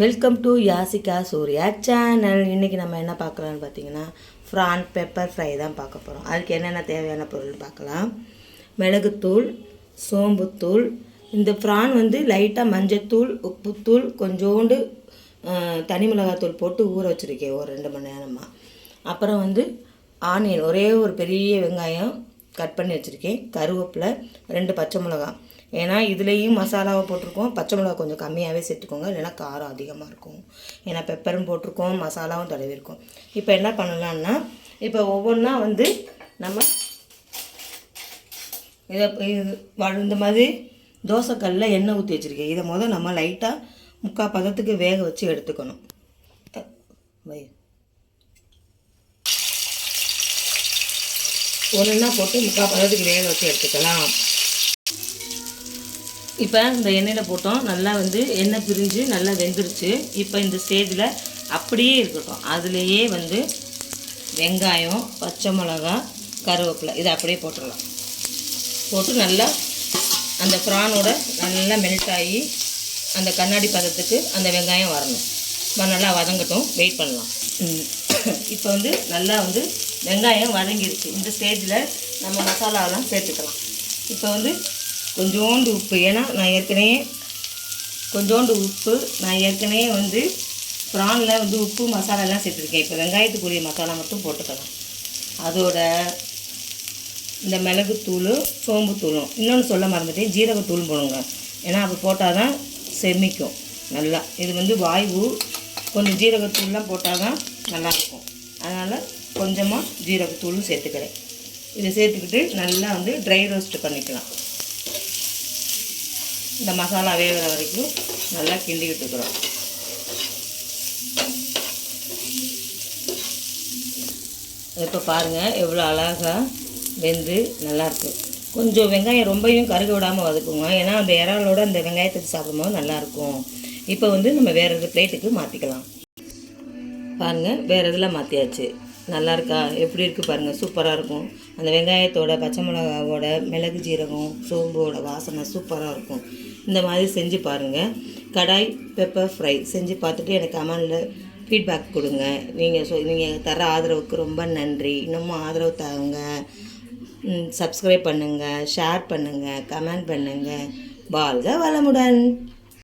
Welcome to Yasika Surya channel இன்றைக்கி நம்ம என்ன பார்க்கலான்னு பார்த்தீங்கன்னா ஃப்ரான் பெப்பர் ஃப்ரை தான் பார்க்க போகிறோம் அதுக்கு என்னென்ன தேவையான பொருள் பார்க்கலாம். மிளகுத்தூள் சோம்புத்தூள். இந்த ஃப்ரான் வந்து லைட்டாக மஞ்சத்தூள் உப்புத்தூள் கொஞ்சோண்டு தனி மிளகாத்தூள் போட்டு ஊற வச்சுருக்கேன் ஒரு ரெண்டு மணி நேரமாக அப்புறம் வந்து ஆனியன் ஒரே ஒரு பெரிய வெங்காயம் கட் பண்ணி வச்சுருக்கேன். கருவேப்பிலை ரெண்டு பச்சை மிளகா. ஏன்னா இதுலேயும் மசாலாவை போட்டிருக்கோம். பச்சை மிளகா கொஞ்சம் கம்மியாகவே சேர்த்துக்கோங்க. இல்லைன்னா காரம் அதிகமாக இருக்கும். ஏன்னா பெப்பரும் போட்டிருக்கோம். மசாலாவும் தடவிருக்கோம் இப்போ என்ன பண்ணலான்னா இப்போ ஒவ்வொன்றா வந்து நம்ம இதை இது இந்த மாதிரி தோசைக்கல்லில் எண்ணெய் ஊற்றி வச்சுருக்கேன். இதை முதல் நம்ம லைட்டாக முக்கால் பதத்துக்கு வேக வச்சு எடுத்துக்கணும். வை. ஒன்றுன்னா போட்டு முக்கால் பதத்துக்கு வேக வச்சு எடுத்துக்கலாம். இப்போ இந்த எண்ணெயில் போட்டோம். நல்லா வந்து எண்ணெய் பிரிஞ்சு நல்லா வெந்துருச்சு. இப்போ இந்த ஸ்டேஜில் அப்படியே இருக்கட்டும். அதுலேயே வந்து வெங்காயம் பச்சை மிளகா கருவேப்பிலை இதை அப்படியே போட்டுடலாம். போட்டு நல்லா அந்த ப்ரானோட நல்லா மெல்ட் ஆகி அந்த கண்ணாடி பதத்துக்கு அந்த வெங்காயம் வரணும். நல்லா வதங்கட்டும். வெயிட் பண்ணலாம். ம். இப்போ வந்து நல்லா வந்து வெங்காயம் வதங்கிருச்சு. இந்த ஸ்டேஜில் நம்ம மசாலாவெல்லாம் சேர்த்துக்கலாம். இப்போ வந்து கொஞ்சோண்டு உப்பு. ஏன்னா நான் ஏற்கனவே கொஞ்சோண்டு உப்பு நான் ஏற்கனவே வந்து ப்ரானில் வந்து உப்பு மசாலாலாம் சேர்த்துருக்கேன். இப்போ வெங்காயத்துக்குரிய மசாலா மட்டும் போட்டுக்கலாம். அதோட இந்த மிளகுத்தூள் சோம்புத்தூளும் இன்னொன்று சொல்ல மறந்துட்டேன். ஜீரகத்தூள் போடுங்க. ஏன்னா அது போட்டால் தான் செமிக்கும். நல்லா. இது வந்து வாய்வு கொஞ்சம் ஜீரகத்தூள்லாம் போட்டால் தான் நல்லாயிருக்கும். அதனால் கொஞ்சமாக ஜீரகத்தூளும் சேர்த்துக்கிறேன். இதை சேர்த்துக்கிட்டு நல்லா வந்து ட்ரை ரோஸ்ட்டு பண்ணிக்கலாம். இந்த மசாலா வேகிற வரைக்கும் நல்லா கிண்டி விட்டுக்கிறோம் இப்போ பாருங்கள் எவ்வளோ அழகாக வெந்து நல்லாயிருக்கு. கொஞ்சம் வெங்காயம் ரொம்பையும் கருக விடாமல் வதக்குங்க. ஏன்னா அந்த இறாலோட அந்த வெங்காயத்துக்கு சாப்பிடும்போது நல்லாயிருக்கும். இப்போ வந்து நம்ம வேறு எது பிளேட்டுக்கு மாற்றிக்கலாம் பாருங்கள் வேறு இதில் மாற்றியாச்சு நல்லா இருக்கா? எப்படி இருக்குது பாருங்கள் சூப்பராக இருக்கும். அந்த வெங்காயத்தோட பச்சை மிளகாவோட மிளகு ஜீரகம் சோம்போட வாசனை சூப்பராக இருக்கும். இந்த மாதிரி செஞ்சு பாருங்கள் கடாய் பெப்பர் ஃப்ரை செஞ்சு பார்த்துட்டு எனக்கு கமெண்டில் ஃபீட்பேக் கொடுங்க. நீங்கள் சொ நீங்கள் தர ஆதரவுக்கு ரொம்ப நன்றி. இன்னமும் ஆதரவு தாங்க சப்ஸ்கிரைப் பண்ணுங்கள் ஷேர் பண்ணுங்கள் கமெண்ட் பண்ணுங்கள் வாழ்க வளமுடன்!